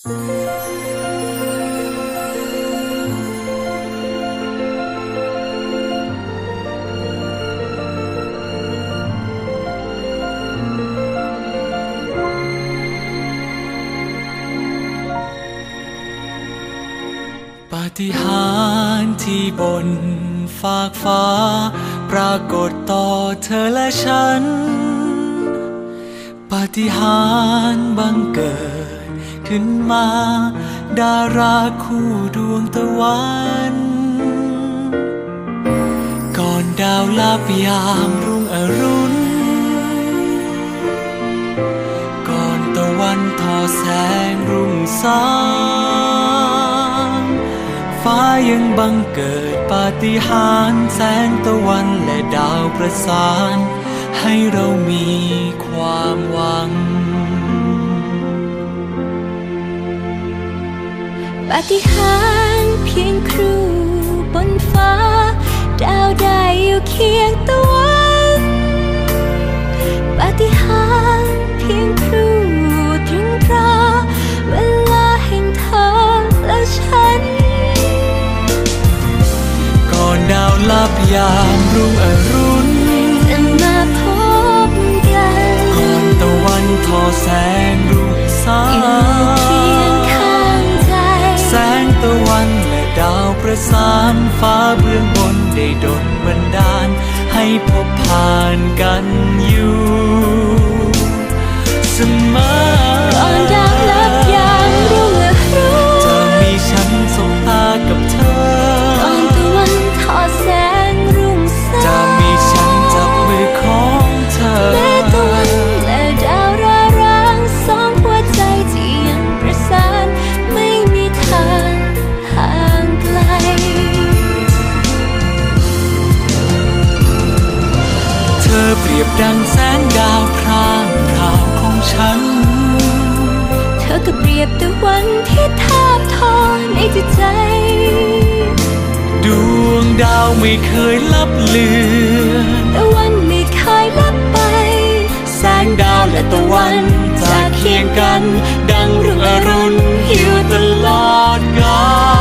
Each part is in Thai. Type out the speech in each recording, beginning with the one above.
ปาฏิหาริย์ที่บนฟากฟ้า ปรากฏต่อเธอและฉัน ปาฏิหาริย์บังเกิด ขึ้นมา ดาราคู่ดวงตะวัน ก่อนดาวลับยามรุ่งอรุณ ก่อนตะวันทอแสงรุ่งสางฟ้ายังบังเกิดปาฏิหาริย์แสงตะวันและดาวประสาน ให้เรามีความหวัง ปาฏิหาริย์เพียงครู่บนฟ้า ดาวได้อยู่เคียงตะวันปาฏิหาริย์เพียงครู่ตรึงตราเวลาแห่งเธอและฉัน ก่อนดาวลับยามรุ่งอรุณจะมาพบกัน ก่อนตะวันทอแสงรุ่งสาอยู่เคียง ประสานฟ้าเบื้องบนได้ดลบันดาล ให้พบผ่านกันอยู่ จิตใจ ดวงดาวไม่เคยลับเลือนตะวันไม่เคยลับไป แสงดาวและตะวันจะเคียงกัน ดังรุ่งอรุณอยู่ตลอดกาล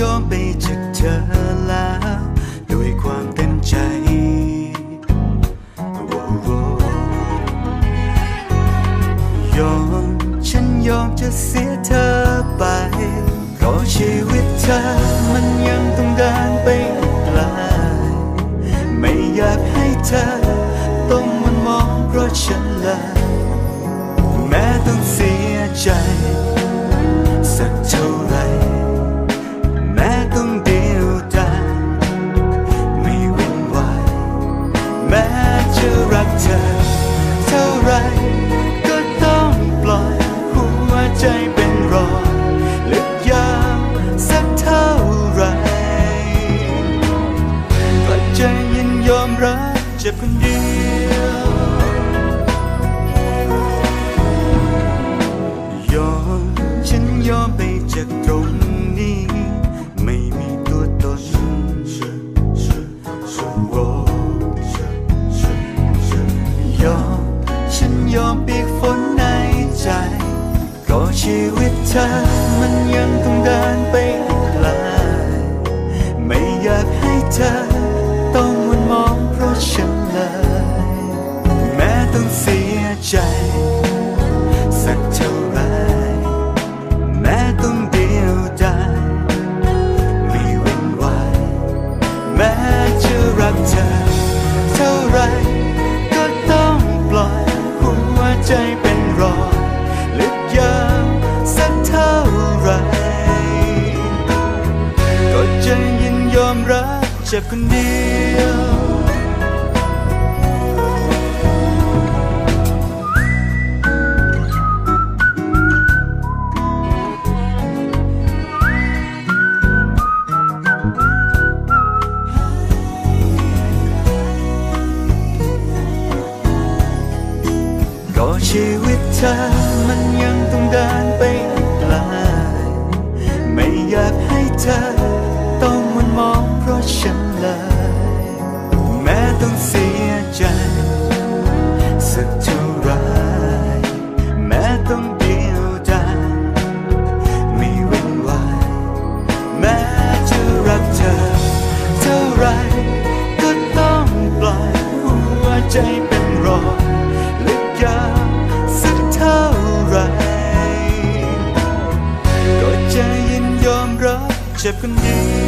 ยอมไปจากเธอแล้วด้วยความเต็มใจยอมฉันยอมจะเสียเธอไป เพราะชีวิตเธอมันยังต้องเดินไปไกลไม่อยากให้เธอต้องมันมองเพราะฉันเลยแม้ต้องเสียใจ เจ็บคนเดียวก็ชีวิตเธอมันยังต้องเดินไปไกลไม่อยากให้เธอ มองเพราะฉันเลย แม้ต้องเสียใจ สักเท่าไรแม้ต้องเดียวดายไม่เว้นไหวแม้จะรักเธอ เท่าไรก็ต้องปล่อยหัวใจเป็นรอยลึกยาสักเท่าไรก็ใจย็นยอมรับเจ็บคนดี